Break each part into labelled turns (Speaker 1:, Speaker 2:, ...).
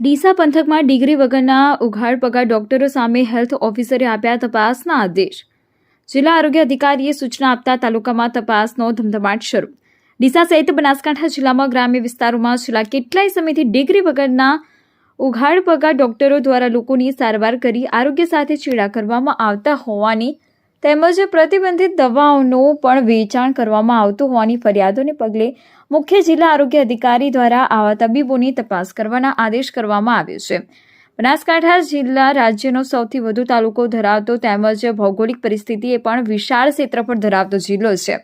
Speaker 1: ડીસા પંથકમાં ડિગ્રી વગરના ઉઘાડ પગાર ડોક્ટરો સામે હેલ્થ ઓફિસરે આપ્યા તપાસના આદેશ. જિલ્લા આરોગ્ય અધિકારીએ સૂચના આપતા તાલુકામાં તપાસનો ધમધમાટ શરૂ. ડીસા સહિત બનાસકાંઠા જિલ્લામાં ગ્રામ્ય વિસ્તારોમાં છેલ્લા કેટલાય સમયથી ડિગ્રી વગરના ઉઘાડ પગાર ડોક્ટરો દ્વારા લોકોની સારવાર કરી આરોગ્ય સાથે ચેડા કરવામાં આવતા હોવાની તેમજ પ્રતિબંધિત દવાઓનું પણ વેચાણ કરવામાં આવતું હોવાની ફરિયાદોને પગલે મુખ્ય જિલ્લા આરોગ્ય અધિકારી દ્વારા આવા તબીબોની તપાસ કરવાના આદેશ કરવામાં આવ્યો છે. બનાસકાંઠા જિલ્લા રાજ્યનો સૌથી વધુ તાલુકો ધરાવતો તેમજ ભૌગોલિક પરિસ્થિતિએ પણ વિશાળ ક્ષેત્રફળ ધરાવતો જિલ્લો છે.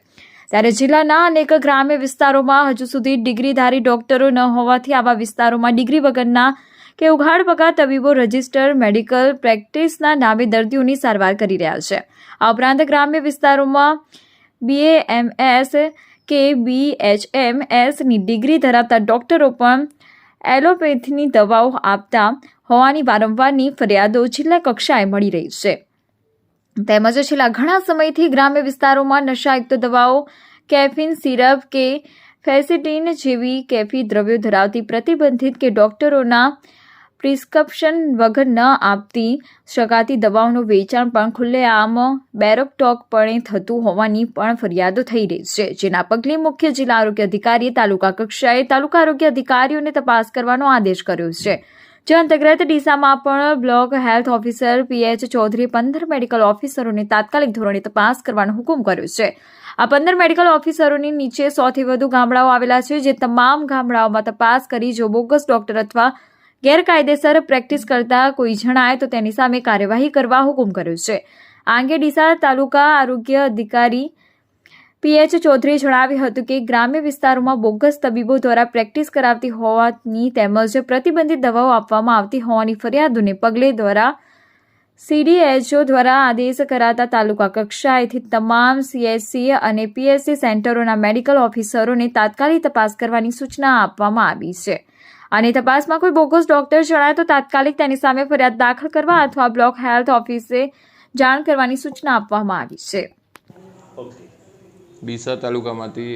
Speaker 1: ત્યારે જિલ્લાના અનેક ગ્રામ્ય વિસ્તારોમાં હજુ સુધી ડિગ્રીધારી ડોક્ટરો ન હોવાથી આવા વિસ્તારોમાં ડિગ્રી વગરના કે ઉઘાડ પગાર તબીબો રજિસ્ટર, મેડિકલ પ્રેક્ટિસના નામે દર્દીઓની સારવાર કરી રહ્યા છે. આ ઉપરાંત ગ્રામ્ય વિસ્તારોમાં બીએએમએસ કે બીએચએમએસની ડિગ્રી ધરાવતા ડોક્ટરો પણ એલોપેથીની દવાઓ આપતા હોવાની વારંવારની ફરિયાદો જિલ્લા કક્ષાએ મળી રહી છે. તેમજ છેલ્લા ઘણા સમયથી ગ્રામ્ય વિસ્તારોમાં નશાયુક્ત દવાઓ, કેફીન સિરપ કે ફેસિટીન જેવી કેફી દ્રવ્યો ધરાવતી પ્રતિબંધિત કે ડોક્ટરોના પ્રિસ્ક્રિપ્શન વગર ન આપતી શકાતી દવાઓનું વેચાણ પણ ખુલ્લેઆમ બેરોકટોકપણે થતું હોવાની પણ ફરિયાદો થઈ રહી છે. જેના પગલે મુખ્ય જિલ્લા આરોગ્ય અધિકારીએ તાલુકા કક્ષાએ તાલુકા આરોગ્ય અધિકારીઓને તપાસ કરવાનો આદેશ કર્યો છે. જે અંતર્ગત ડીસામાં પણ block health officer PH Chaudhary પંદર મેડિકલ ઓફિસરોને તાત્કાલિક ધોરણે તપાસ કરવાનો હુકમ કર્યો છે. આ પંદર મેડિકલ ઓફિસરોની નીચે સોથી વધુ ગામડાઓ આવેલા છે, જે તમામ ગામડાઓમાં તપાસ કરી જો બોગસ ડોક્ટર અથવા ગેરકાયદેસર પ્રેક્ટિસ કરતા કોઈ જણાય તો તેની સામે કાર્યવાહી કરવા હુકમ કર્યો છે. આ અંગે ડીસા તાલુકા આરોગ્ય અધિકારી પીએચ ચૌધરીએ જણાવ્યું હતું કે ગ્રામ્ય વિસ્તારોમાં બોગસ તબીબો દ્વારા પ્રેક્ટિસ કરાવતી હોવાની તેમજ પ્રતિબંધિત દવાઓ આપવામાં આવતી હોવાની ફરિયાદોને પગલે દ્વારા સીડીએચઓ દ્વારા આદેશ કરાતા તાલુકા કક્ષાએથી તમામ સીએસસી અને પીએસસી સેન્ટરોના મેડિકલ ઓફિસરોને તાત્કાલિક તપાસ કરવાની સૂચના આપવામાં આવી છે. અને તપાસમાં કોઈ બોગસ ડોક્ટર જણાય તો તાત્કાલિક તેની સામે ફરિયાદ દાખલ કરવા અથવા બ્લોક હેલ્થ ઓફિસે જાણ કરવાની સૂચના આપવામાં આવી છે.
Speaker 2: ડીસા તાલુકામાંથી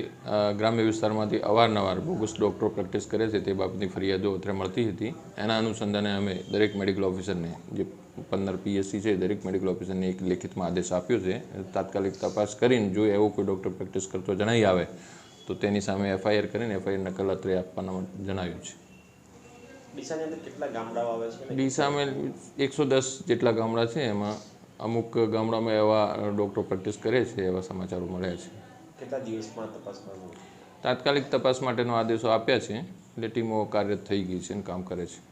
Speaker 2: ગ્રામ્ય વિસ્તારમાંથી અવારનવાર બોગસ ડૉક્ટરો પ્રેક્ટિસ કરે છે તે બાબતની ફરિયાદો અત્રે મળતી હતી. એના અનુસંધાને અમે દરેક મેડિકલ ઓફિસરને, જે પંદર પીએસસી છે દરેક મેડિકલ ઓફિસરને એક લેખિતમાં આદેશ આપ્યો છે. તાત્કાલિક તપાસ કરીને જો એવો કોઈ ડૉક્ટર પ્રેક્ટિસ કરતો જણાઈ આવે તો તેની સામે એફઆઈઆર કરીને એફઆઈઆર નકલ અત્રે આપવાના જણાવ્યું છે.
Speaker 3: ડીસાની અંદર કેટલા ગામડાઓ આવે છે?
Speaker 2: ડીસામાં એકસો દસ જેટલા ગામડા છે. એમાં અમુક ગામડામાં એવા ડૉક્ટરો પ્રેક્ટિસ કરે છે એવા સમાચારો મળ્યા છે.
Speaker 3: કેટલા દિવસમાં તપાસ
Speaker 2: તાત્કાલિક તપાસ માટેનો આદેશો આપ્યા છે એટલે ટીમો કાર્યરત થઈ ગઈ છે અને કામ કરે છે.